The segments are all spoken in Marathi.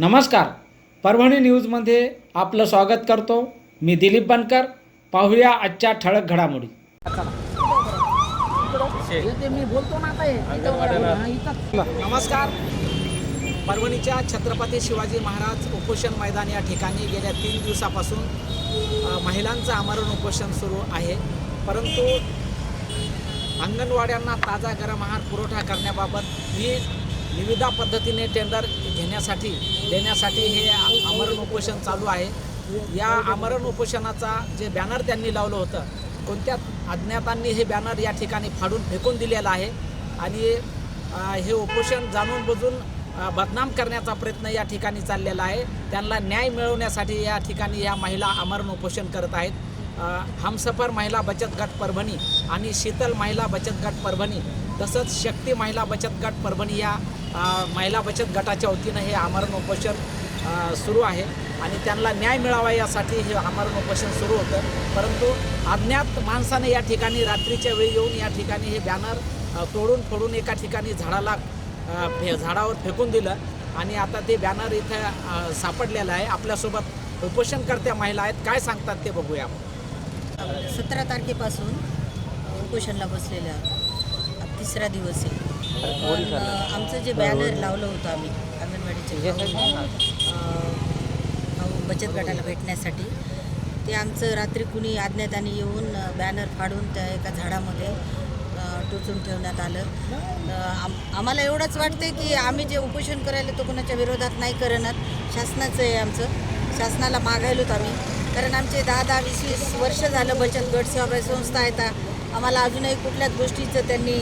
नमस्कार. परभणी न्यूजमध्ये आपलं स्वागत करतो. मी दिलीप बनकर. पाहूया आजच्या ठळक घडामोडी. मी बोलतो ना नमस्कार. परभणीच्या छत्रपती शिवाजी महाराज उपोषण मैदान या ठिकाणी गेल्या तीन दिवसापासून महिलांचं आमरण उपोषण सुरू आहे. परंतु अंगणवाड्यांना ताजा गरम आहार पुरवठा करण्याबाबत ही विविध पद्धतीने टेंडर घेण्यासाठी देण्यासाठी हे आमरण उपोषण चालू आहे. या आमरण उपोषणाचा जे बॅनर त्यांनी लावलं होतं कोणत्या अज्ञातांनी हे बॅनर या ठिकाणी फाडून फेकून दिलेलं आहे आणि हे उपोषण जाणून बुजून बदनाम करण्याचा प्रयत्न या ठिकाणी चाललेला आहे. त्यांना न्याय मिळवण्यासाठी या ठिकाणी या महिला आमरण उपोषण करत आहेत. हमसफर महिला बचत गट परभणी आणि शीतल महिला बचत गट परभणी तसंच शक्ती महिला बचत गट परभणी या महिला बचत गटाच्या वतीनं हे आमरण उपोषण सुरू आहे आणि त्यांना न्याय मिळावा यासाठी हे आमरण उपोषण सुरू होतं. परंतु अज्ञात माणसाने या ठिकाणी रात्रीच्या वेळी येऊन या ठिकाणी हे बॅनर तोडून फोडून एका ठिकाणी झाडाला फे झाडावर फेकून दिलं आणि आता ते बॅनर इथं सापडलेलं आहे. आपल्यासोबत उपोषणकर्त्या महिला आहेत. काय सांगतात ते बघूया सतरा तारखेपासून उपोषणला बसलेलं तिसरा दिवस आहे. आमचं जे बॅनर लावलं होतं आम्ही अंगणवाडीचे. बचत गटाला भेटण्यासाठी. ते आमचं रात्री कुणी अज्ञाताने येऊन बॅनर फाडून त्या एका झाडामध्ये टोचून ठेवण्यात आलं. आम- आम्हाला एवढंच वाटतं की आम्ही जे उपोषण करायला तो कोणाच्या विरोधात नाही करणार. शासनाचं आहे आमचं. शासनाला मागायलोत आम्ही. कारण आमचे दहा दहा वीस वीस वर्ष झालं बचत गट सेवा संस्था आहेत आम्हाला अजूनही कुठल्याच गोष्टीचं त्यांनी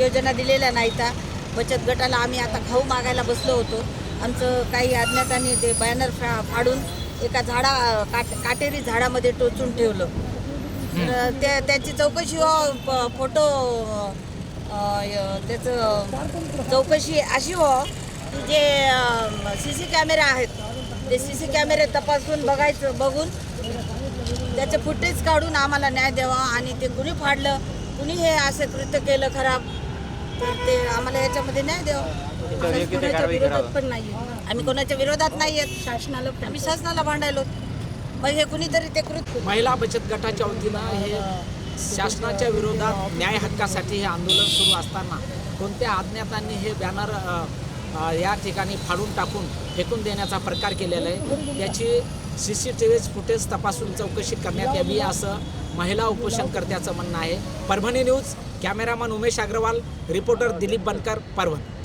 योजना दिलेल्या नाहीत. बचत गटाला आम्ही आता खाऊ मागायला बसलो होतो. आमचं काही अज्ञातांनी ते बॅनर फा फाडून एका झाडा काट काटेरी झाडामध्ये टोचून ठेवलं. तर त्या त्याची चौकशी व्हावं, प- फोटो त्याचं चौकशी अशी हो की जे सी सी कॅमेरे आहेत. ते सी सी कॅमेरे तपासून बघायचं बघून त्याचे फुटेज काढून आम्हाला न्याय द्यावा आणि ते कुणी फाडलं कुणी हे असं कृत्य केलं खराब तर ते आम्हाला याच्यामध्ये न्याय द्यावा. कोणाच्या विरोधात पण नाही आम्ही कोणाच्या विरोधात नाही आहेत शासनाला आम्ही शासनाला भांडायलो मग हे कुणीतरी ते कृत्य महिला बचत गटाच्या वतीनं हे शासनाच्या विरोधात न्याय हक्कासाठी हे आंदोलन सुरू असताना कोणत्या अज्ञातांनी हे बॅनर या ठिकाणी फाडून टाकून फेकून देण्याचा प्रकार केलेला आहे? त्याची C C T V footage तपासून चौकशी करण्यात यावी असं महिला उपोषणकर्त्याचं म्हणणं आहे. Parbhani news cameraman Umesh Agrawal reporter Dilip Bankar Parbhani.